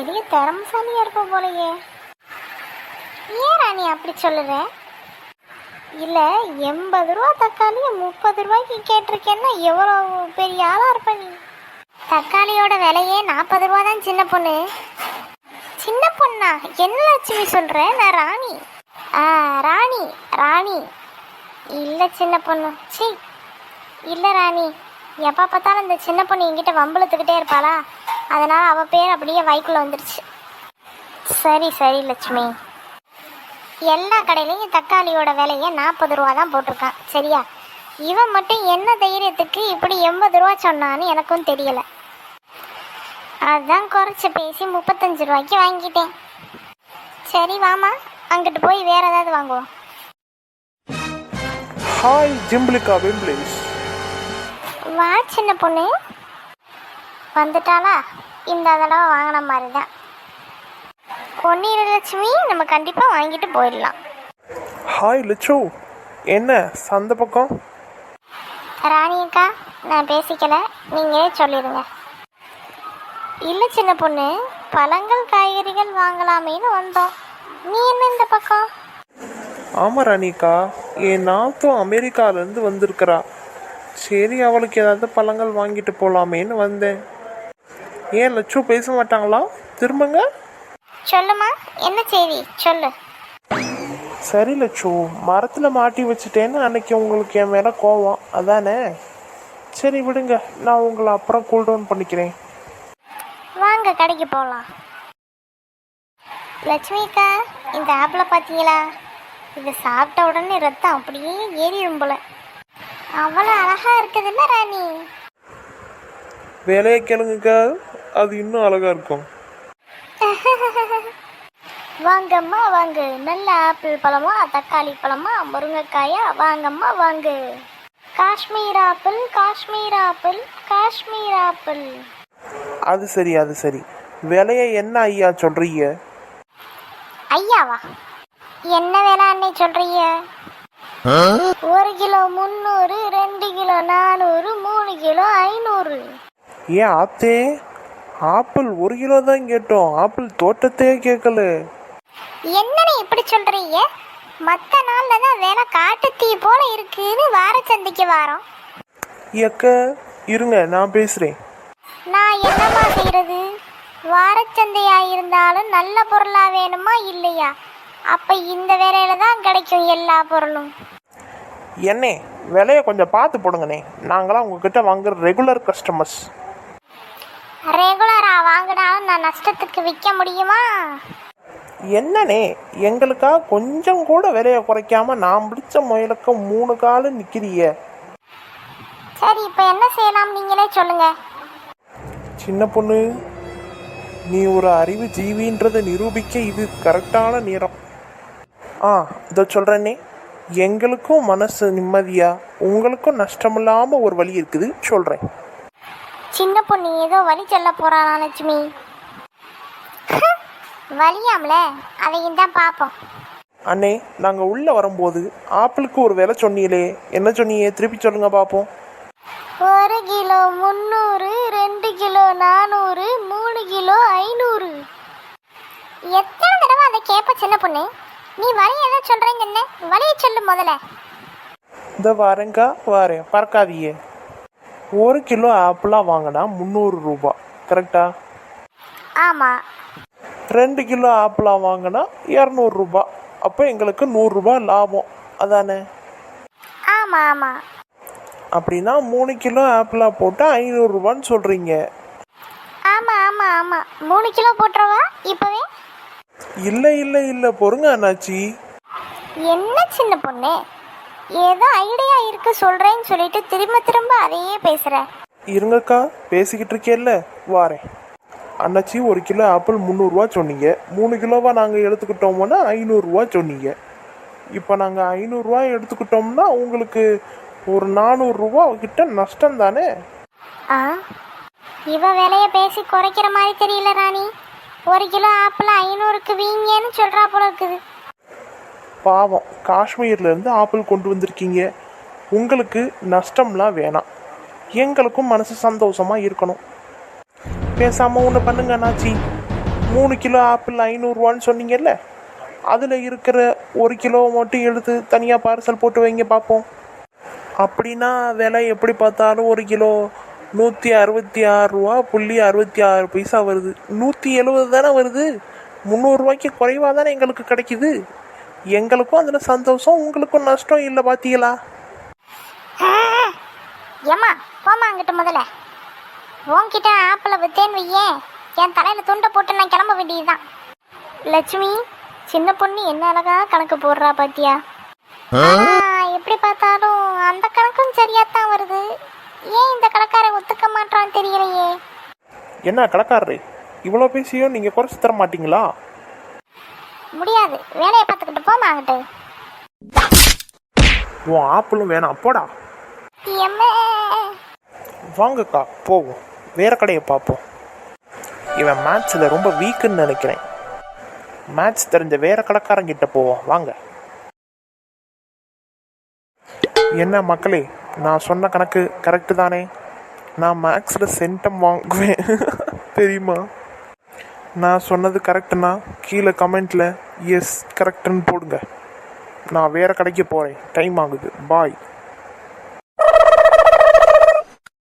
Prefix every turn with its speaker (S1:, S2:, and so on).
S1: பெரிய திறமசாலியா இருப்ப போலையே. ஏன் ராணி அப்படி சொல்லுற இல்லை எண்பது ரூபா தக்காளி முப்பது ரூபாய்க்கு கேட்டிருக்கேன்னா எவ்வளோ பெரிய ஆளாக இருப்ப நீ? தக்காளியோட விலையே நாற்பது ரூபா தான் சின்ன பொண்ணு. சின்ன பொண்ணா? என்ன லட்சுமி சொல்கிற நான் ராணி. ஆ ராணி ராணி. இல்லை சின்ன பொண்ணு. சி இல்லை ராணி. எப்போ பார்த்தாலும் இந்த சின்ன பொண்ணு என்கிட்ட வம்பளத்துக்கிட்டே இருப்பாளா? அதனால அவ பேர் அப்படியே வாய்க்குள்ள வந்துருச்சு. சரி சரி லட்சுமி. எல்லா கடையிலையும் தக்காளியோட விலையை நாற்பது ரூபா தான் போட்டிருக்கான். சரியா? இவன் மட்டும் என்ன தைரியத்துக்கு இப்படி எண்பது ரூபா சொன்னான்னு எனக்கும் தெரியல. அதான் குறைச்சி பேசி முப்பத்தஞ்சு ரூபாய்க்கு வாங்கிட்டேன். சரி வாமா. அங்கிட்டு போய் வேற ஏதாவது வாங்குவோம்.
S2: ஹாய் ஜிம்பிளிகா விம்பிளிஸ்
S1: வா சின்ன பொண்ணு. வந்துட்டாளா இந்த தடவை வாங்கின மாதிரி தான் பொன்னீர் லட்சுமி நம்ம கண்டிப்பாக வாங்கிட்டு போயிடலாம்.
S2: ஹாய் லிச்சு. என்ன சந்த பக்கம்?
S1: ராணி அக்கா நான் பேசிக்கல. நீங்களே சொல்லிடுங்க இல்லை சின்ன பொண்ணு பழங்கள் காய்கறிகள் வாங்கலாமேன்னு வந்தோம். நீ என்ன இந்த பக்கம்?
S2: ஆமாம் ராணிக்கா என் நாத்தும் அமெரிக்காலேருந்து வந்திருக்கிறா. சரி அவளுக்கு ஏதாவது பழங்கள் வாங்கிட்டு போகலாமேன்னு வந்தேன். ஏன் லட்சு பேச மாட்டாங்களா? திரும்பங்க.
S1: சொல்லுமா என்ன செய்தி? சொல்லு.
S2: சரி லட்சு மரத்தில் மாட்டி வச்சுட்டேன்னு அன்னைக்கு உங்களுக்கு என் மேலே கோவம். அதானே? சரி விடுங்க. நான் உங்களை அப்புறம் கூல் டவுன் பண்ணிக்கிறேன்.
S1: வாங்க கடைக்கு போகலாம் லட்சுமி அக்கா இந்த ஆப்பிள் பார்த்தீங்களா இது சாப்பிட்ட உடனே ரத்தம் அப்படியே ஏறிடும் போல. அவ்வளோ அழகா இருக்குதுல்ல ராணி.
S2: வேலையை கேளுங்கக்கா அது இன்னும் அழகாக இருக்கும்.
S1: வாங்கம்மா வாங்க. நல்ல ஆப்பிள் பழமா தக்காளி பழமா முருங்கைக்காயா வாங்கம்மா வாங்க. Kashmir apple Kashmir apple Kashmir apple.
S2: அது சரி அது சரி. விலையை என்ன ஐயா சொல்கிறீங்க
S1: ஐயாவா? என்ன வேலை அன்னை சொல்றீங்க? ஒரு கிலோ முந்நூறு ரெண்டு கிலோ நானூறு மூணு கிலோ ஐநூறு.
S2: ஏன் ஆத்தே? ஆப்பிள் ஒரு கிலோ தான் கேட்டோம். ஆப்பிள் தோட்டத்தையே கேட்கல.
S1: என்னன்னு இப்படி சொல்றீங்க? மற்ற நாள்ல தான் வேலை காட்டு தீ போல இருக்குன்னு வார சந்தைக்கு வாரோம்.
S2: எக்க இருங்க நான் பேசுகிறேன்
S1: நான் என்னம்மா செய்யறது வாரச்சந்தையா இருந்தாலும் நல்ல பொருளா வேணுமா இல்லையா? அப்ப இந்த வேலையில தான் கிடைக்கும் எல்லா பொருளும்.
S2: என்னே விலையை கொஞ்சம் பார்த்து போடுங்கண்ணே. நாங்களாம் உங்ககிட்ட வாங்குற ரெகுலர் கஸ்டமர்ஸ்
S1: ரெகுலரா வாங்கினாலும் நான் நஷ்டத்துக்கு விற்க முடியுமா?
S2: என்னண்ணே எங்களுக்கா கொஞ்சம் கூட விலையை குறைக்காம நான் பிடிச்ச முயலுக்கு மூணு காலு நிற்கிறிய
S1: சரி இப்போ என்ன செய்யலாம் நீங்களே சொல்லுங்க.
S2: சின்ன பொண்ணு நீ ஒரு அறிவு ஜீவின்றதை நிரூபிக்க இது கரெக்டான நேரம். ஆ இதோ சொல்கிறேனே எங்களுக்கும் மனசு நிம்மதியா உங்களுக்கும் நஷ்டமில்லாமல் ஒரு வழி இருக்குது சொல்கிறேன்
S1: சின்ன பொண்ணு ஏதோ வழி சொல்ல போறாளா லட்சுமி. வலியாம்ல? அதையும் தான் பார்ப்போம்.
S2: அண்ணே நாங்கள் உள்ளே வரும்போது ஆப்பிளுக்கு ஒரு விலை சொன்னீங்களே. என்ன சொன்னீங்க? திருப்பி சொல்லுங்க பார்ப்போம்
S1: ஒரு கிலோ முந்நூறு ரெண்டு கிலோ நானூறு மூணு கிலோ ஐநூறு. எத்தனை தடவை அதை கேட்ப சின்ன பொண்ணு? நீ வழி எதை சொல்றேன்னு என்ன வழியை சொல்லு முதல்ல.
S2: இந்த வாரேங்க்கா வாரேன். பறக்காதீங்க. ஒரு கிலோ ஆப்பிளாக வாங்கினா முந்நூறு ரூபா. கரெக்டா?
S1: ஆமா.
S2: ரெண்டு கிலோ ஆப்பிளாக வாங்கினா இரநூறுபா அப்போ எங்களுக்கு நூறுரூபா லாபம். அதானே?
S1: ஆமா ஆமா.
S2: அப்படின்னா மூணு கிலோ ஆப்பிளாக போட்டால் ஐநூறுரூபான்னு சொல்கிறீங்க
S1: ஆமா ஆமா ஆமா. மூணு கிலோ போட்டுறவா இப்பவே?
S2: இல்லை இல்லை இல்லை பொறுங்க அண்ணாச்சி.
S1: என்ன சின்ன பொண்ணு? ஏதோ ஐடியா இருக்கு சொல்றேன்னு சொல்லிட்டு திரும்ப திரும்ப அதையே பேசுற.
S2: இருங்கக்கா பேசிக்கிட்டு இருக்கேல்ல வாரேன். அண்ணாச்சி ஒரு கிலோ ஆப்பிள் முந்நூறுரூவா சொன்னீங்க. மூணு கிலோவா நாங்கள் எடுத்துக்கிட்டோம்னா ஐநூறுரூவா சொன்னீங்க. இப்போ நாங்கள் ஐநூறுரூவா எடுத்துக்கிட்டோம்னா உங்களுக்கு ஒரு நானூறுரூவா கிட்ட நஷ்டம் தானே?
S1: ஆ இவ விலைய பேசி குறைக்கிற மாதிரி தெரியல ராணி. ஒரு கிலோ ஆப்பிள் ஐநூறுக்கு வீங்கன்னு சொல்றா போல இருக்குது.
S2: பாவம் காஷ்மீர்லேருந்து ஆப்பிள் கொண்டு வந்திருக்கீங்க. உங்களுக்கு நஷ்டம்லாம் வேணாம். எங்களுக்கும் மனசு சந்தோஷமாக இருக்கணும். பேசாமல் ஒன்று பண்ணுங்க அண்ணாச்சி. மூணு கிலோ ஆப்பிள் ஐநூறுரூவான்னு சொன்னீங்கல்ல? அதில் இருக்கிற ஒரு கிலோ மட்டும் எடுத்து தனியாக பார்சல் போட்டு வைங்க பார்ப்போம் அப்படின்னா விலை எப்படி பார்த்தாலும் ஒரு கிலோ நூற்றி அறுபத்தி ஆறுரூவா புள்ளி அறுபத்தி ஆறு பைசா வருது. நூற்றி எழுபது தானே வருது? முந்நூறுரூவாய்க்கு குறைவாக தானே எங்களுக்கு கிடைக்குது? எங்களுக்கும் அதில் சந்தோஷம் உங்களுக்கும் நஷ்டம் இல்லை பார்த்தீங்களா
S1: ஏம்மா போம்மா அங்கிட்ட முதல்ல. உன்கிட்ட ஆப்பிளை வித்தேன்னு வையேன் என் தலையில துண்டை போட்டு நான் கிளம்ப வேண்டியதுதான். லட்சுமி சின்ன பொண்ணு என்ன அழகா கணக்கு போடுறா பாத்தியா? ஆ, எப்படி பார்த்தாலும் அந்த கணக்கும் சரியாத்தான் வருது. ஏன் இந்த கணக்காரன் ஒத்துக்க மாட்டான்னு தெரியலையே.
S2: என்ன கடைக்காரரு? இவ்வளோ பேசியும் நீங்கள் குறைச்சி தர மாட்டீங்களா?
S1: முடியாது. வேலையை பார்த்துக்கிட்டு போமா அங்கிட்டு
S2: உன் ஆப்பிளும் வேணாம் போடா. வாங்கக்கா போவோம். வேற கடையை பார்ப்போம். இவன் மேட்ச்சில் ரொம்ப வீக்குன்னு நினைக்கிறேன். மேட்ச் தெரிஞ்ச வேற கடைக்காரங்கிட்ட போவோம் வாங்க. என்ன மக்களே நான் சொன்ன கணக்கு கரெக்டு தானே? நான் மேக்ஸில் சென்டம் வாங்குவேன். தெரியுமா? நான் சொன்னது கரெக்டுனா கீழே கமெண்ட்டில் எஸ் கரெக்டுன்னு போடுங்க. நான் வேறு கடைக்கு போகிறேன் டைம் ஆகுது. பாய்